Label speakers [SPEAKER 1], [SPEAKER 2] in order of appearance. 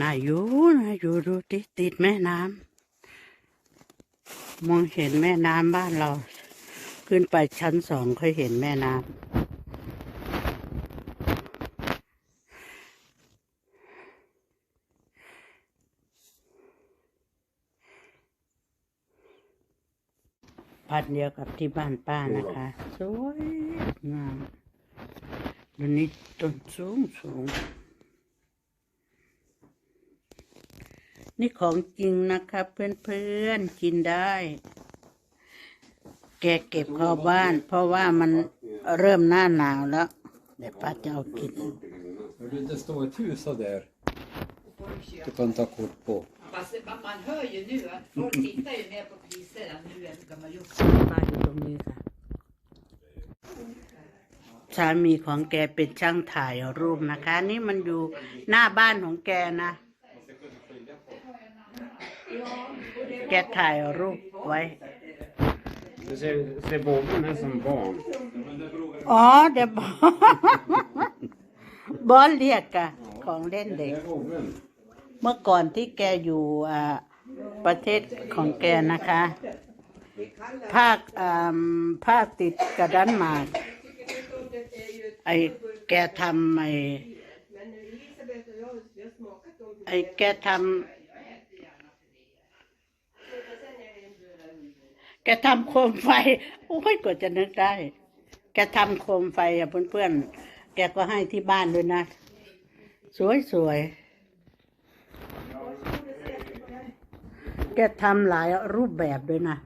[SPEAKER 1] น่าอยู่น่าอยู่ดูติดติดแม่น้ำมองเห็นแม่น้ำบ้านเรา ขึ้นไปชั้นสองค่อยเห็นแม่น้ำพันเดียวกับที่บ้านป้านะคะ สวยงามดูนี้ต้นสูงสูง นี่ของจริงนะครับเพื่อนๆกินได้ แกเก็บเข้าบ้าน เพราะว่ามันเริ่มหน้าหนาวแล้วเดี๋ยวป้าจะเอากิน
[SPEAKER 2] Hörru, Det står ett hus där. Du kan ta kort på.
[SPEAKER 3] Fast man, man hör ju nu att folk tittar ju mer på priserna nu än vad man gjort.
[SPEAKER 1] ป้าอยู่ตรงนี้ค่ะสามีของแกเป็นช่างถ่ายรูปนะคะ นี่มันอยู่หน้าบ้านของแกนะ แกถ่ายรูปไว้
[SPEAKER 4] Det ser, ser bågen är som barn.
[SPEAKER 1] อ๋อเดี๋ยวบอลบอลเรียกอะของเล่นเด็ก
[SPEAKER 2] Det är vovven.
[SPEAKER 1] เมื่อก่อนที่แกอยู่อ่าประเทศของแกนะคะ ภาคอ่าภาคติดกับดันมาร์กไอแกทำไอไอแกทำ กทำโคมไฟ โอ้ยกว่าจะนึกได้ แกทำโคมไฟอะเพื่อนๆ แกก็ให้ที่บ้านด้วยนะ สวยๆแกทำหลายรูปแบบด้วยนะ